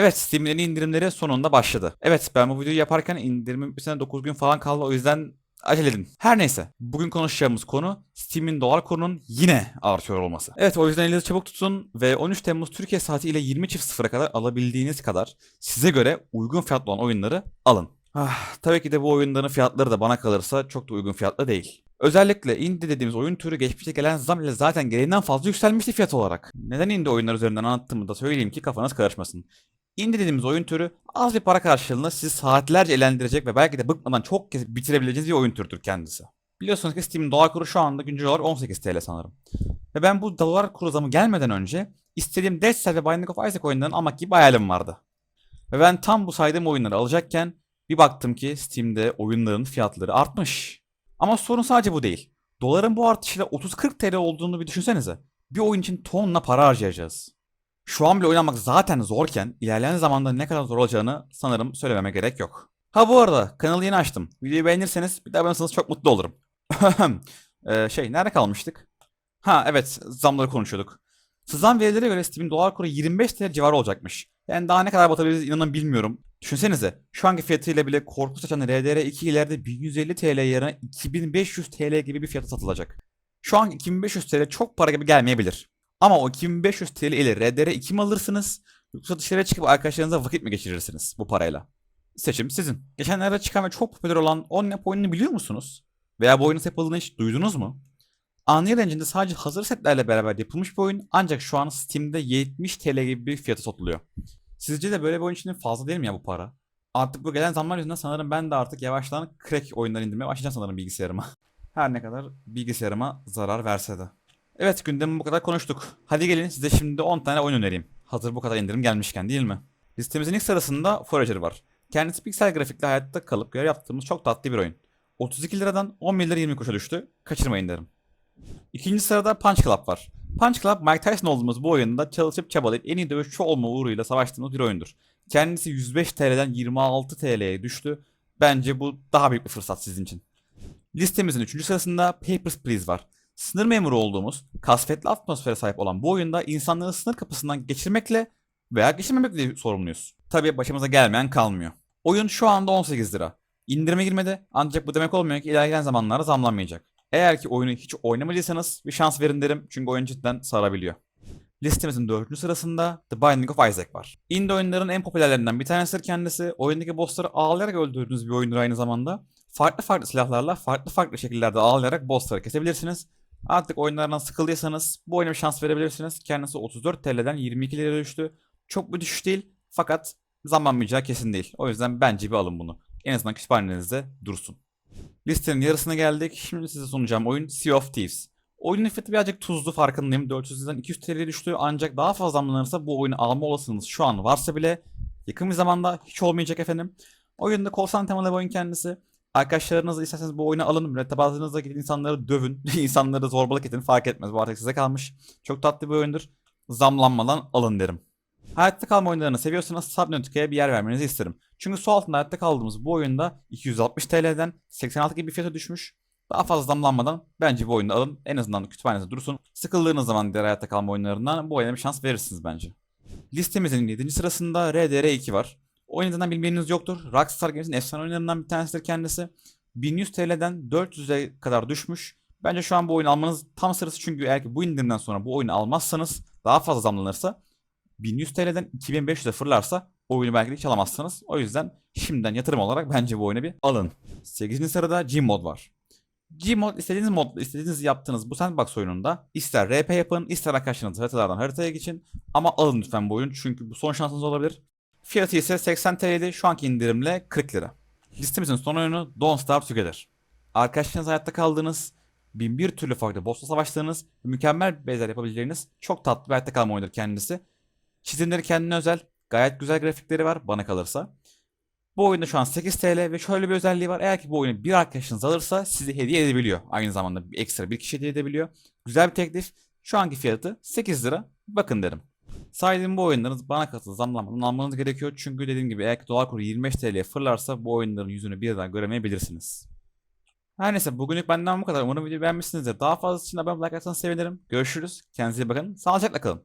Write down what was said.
Evet Steam'in indirimleri sonunda başladı. Evet ben bu videoyu yaparken indirimin bir sene 9 gün falan kaldı o yüzden acele edin. Her neyse bugün konuşacağımız konu Steam'in dolar kurunun yine artıyor olması. Evet o yüzden elinizi çabuk tutun ve 13 Temmuz Türkiye saati ile 20.00'a kadar alabildiğiniz kadar size göre uygun fiyatlı olan oyunları alın. Ah, tabii ki de bu oyunların fiyatları da bana kalırsa çok da uygun fiyatlı değil. Özellikle indie dediğimiz oyun türü geçmişte gelen zam ile zaten gereğinden fazla yükselmişti fiyat olarak. Neden indie oyunlar üzerinden anlattığımı da söyleyeyim ki kafanız karışmasın. Indie dediğimiz oyun türü az bir para karşılığında sizi saatlerce eğlendirecek ve belki de bıkmadan çok kez bitirebileceğiniz bir oyun türüdür kendisi. Biliyorsunuz ki Steam'in dolar kuru şu anda güncel olarak 18 TL sanırım. Ve ben bu dolar kuru zamı gelmeden önce istediğim Dead Cell ve Binding of Isaac oyunlarını almak gibi hayalim vardı. Ve ben tam bu saydığım oyunları alacakken bir baktım ki Steam'de oyunların fiyatları artmış. Ama sorun sadece bu değil. Doların bu artışıyla 30-40 TL olduğunu bir düşünsenize. Bir oyun için tonla para harcayacağız. Şu an bile oynamak zaten zorken ilerleyen zamanda ne kadar zor olacağını sanırım söylememe gerek yok. Ha bu arada kanalı yeni açtım. Videoyu beğenirseniz bir abone olursanız çok mutlu olurum. Ee, şey nerede kalmıştık? Ha evet zamları konuşuyorduk. Sızan verilere göre Steam'in dolar kuru 25 TL civarı olacakmış. Yani daha ne kadar batabiliriz inanın bilmiyorum. Düşünsenize şu anki fiyatıyla bile korku saçan RDR2 ileride 1150 TL yerine 2500 TL gibi bir fiyata satılacak. Şu an 2500 TL çok para gibi gelmeyebilir. Ama o 2500 TL ile RDR2 mi alırsınız yoksa dışarıya çıkıp arkadaşlarınızla vakit mi geçirirsiniz bu parayla? Seçim sizin. Geçenlerde çıkan ve çok popüler olan OnNap oyununu biliyor musunuz? Veya bu oyunun yapıldığını hiç duydunuz mu? Unreal Engine'de sadece hazır setlerle beraber yapılmış bir oyun ancak şu an Steam'de 70 TL gibi bir fiyata satılıyor. Sizce de böyle bir oyun için fazla değil mi ya bu para? Artık bu gelen zamlar yüzünden sanırım ben de artık yavaştan crack oyunlar indirmeye başlayacağım sanırım bilgisayarıma. Her ne kadar bilgisayarıma zarar verse de. Evet gündemi bu kadar konuştuk. Hadi gelin size şimdi 10 tane oyun önereyim. Hazır bu kadar indirim gelmişken değil mi? Listemizin ilk sırasında Forager var. Kendisi piksel grafikle hayatta kalıp görev yaptığımız çok tatlı bir oyun. 32 liradan 11 lira 20 kuruşa düştü. Kaçırmayın derim. İkinci sırada Punch Club var. Punch Club Mike Tyson olduğumuz bu oyunda çalışıp çabalayıp en iyi dövüşçü olma uğruyla savaştığımız bir oyundur. Kendisi 105 TL'den 26 TL'ye düştü. Bence bu daha büyük bir fırsat sizin için. Listemizin 3. sırasında Papers, Please var. Sınır memuru olduğumuz, kasvetli atmosfere sahip olan bu oyunda insanları sınır kapısından geçirmekle veya geçirmemekle sorumluyuz. Tabii başımıza gelmeyen kalmıyor. Oyun şu anda 18 lira. İndirime girmedi ancak bu demek olmuyor ki ilerleyen zamanlarda zamlanmayacak. Eğer ki oyunu hiç oynamadıysanız bir şans verin derim çünkü oyun cidden sarabiliyor. Listemizin 4. sırasında The Binding of Isaac var. Indie oyunların en popülerlerinden bir tanesidir kendisi. Oyundaki bossları ağlayarak öldürdüğünüz bir oyundur aynı zamanda. Farklı farklı silahlarla farklı farklı şekillerde ağlayarak bossları kesebilirsiniz. Artık oyunlardan sıkıldıysanız bu oyuna bir şans verebilirsiniz. Kendisi 34 TL'den 22 liraya düştü. Çok bir düşüş değil fakat zamlanmayacağı kesin değil. O yüzden bence bir alın bunu. En azından kütüphanenizde dursun. Listenin yarısına geldik. Şimdi size sunacağım oyun Sea of Thieves. Oyunun fiyatı birazcık tuzlu farkındayım. 400'den 200 TL'ye düştü ancak daha fazla zamlanırsa bu oyunu alma olasılığınız şu an varsa bile yakın bir zamanda hiç olmayacak efendim. Oyunda korsan temalı bir oyun kendisi. Arkadaşlarınızla isterseniz bu oyunu alın. Mürettebatınızla gidin insanları dövün. insanları zorbalık edin fark etmez. Bu artık size kalmış. Çok tatlı bir oyundur. Zamlanmadan alın derim. Hayatta kalma oyunlarını seviyorsanız Subnautica'ya bir yer vermenizi isterim. Çünkü su altında hayatta kaldığımız bu oyunda 260 TL'den 86 gibi fiyata düşmüş. Daha fazla zamlanmadan bence bu oyunu alın. En azından kütüphanenizde dursun. Sıkıldığınız zaman diğer hayatta kalma oyunlarından bu oyuna bir şans verirsiniz bence. Listemizin 7. sırasında RDR2 var. Oyundan bilmeyeniniz yoktur. Rockstar Games'in efsane oyunlarından bir tanesidir kendisi. 1100 TL'den 400'e kadar düşmüş. Bence şu an bu oyunu almanız tam sırası çünkü eğer ki bu indirimden sonra bu oyunu almazsanız daha fazla zamlanırsa 1100 TL'den 2500'e fırlarsa oyunu belki de hiç alamazsınız. O yüzden şimdiden yatırım olarak bence bu oyunu bir alın. 8. sırada Gmod var. Gmod istediğiniz modla istediğiniz yaptığınız bu sandbox oyununda ister RP yapın ister arkadaşlarınız haritalardan haritaya geçin ama alın lütfen bu oyun çünkü bu son şansınız olabilir. Fiyatı ise 80 TL'ydi şu anki indirimle 40 lira. Listemizin son oyunu Don't Starve Together. Arkadaşlarınız hayatta kaldığınız, bin bir türlü farklı bossla savaştığınız mükemmel bezler yapabileceğiniz çok tatlı bir hayatta kalma oyunudur kendisi. Çizimleri kendine özel, gayet güzel grafikleri var bana kalırsa. Bu oyunda şu an 8 TL ve şöyle bir özelliği var. Eğer ki bu oyunu bir arkadaşınız alırsa sizi hediye edebiliyor. Aynı zamanda bir ekstra bir kişi hediye edebiliyor. Güzel bir teklif. Şu anki fiyatı 8 lira. Bakın derim. Saydığım bu oyunlarınız bana katıl zamlanmadan almanız gerekiyor. Çünkü dediğim gibi eğer dolar kuru 25 TL'ye fırlarsa bu oyunların yüzünü bir daha göremeyebilirsiniz. Her neyse bugünlük benden bu kadar. Umarım videoyu beğenmişsinizdir. Daha fazlası için abone olmayı like sevinirim. Görüşürüz. Kendinize iyi bakın. Sağlıcakla kalın.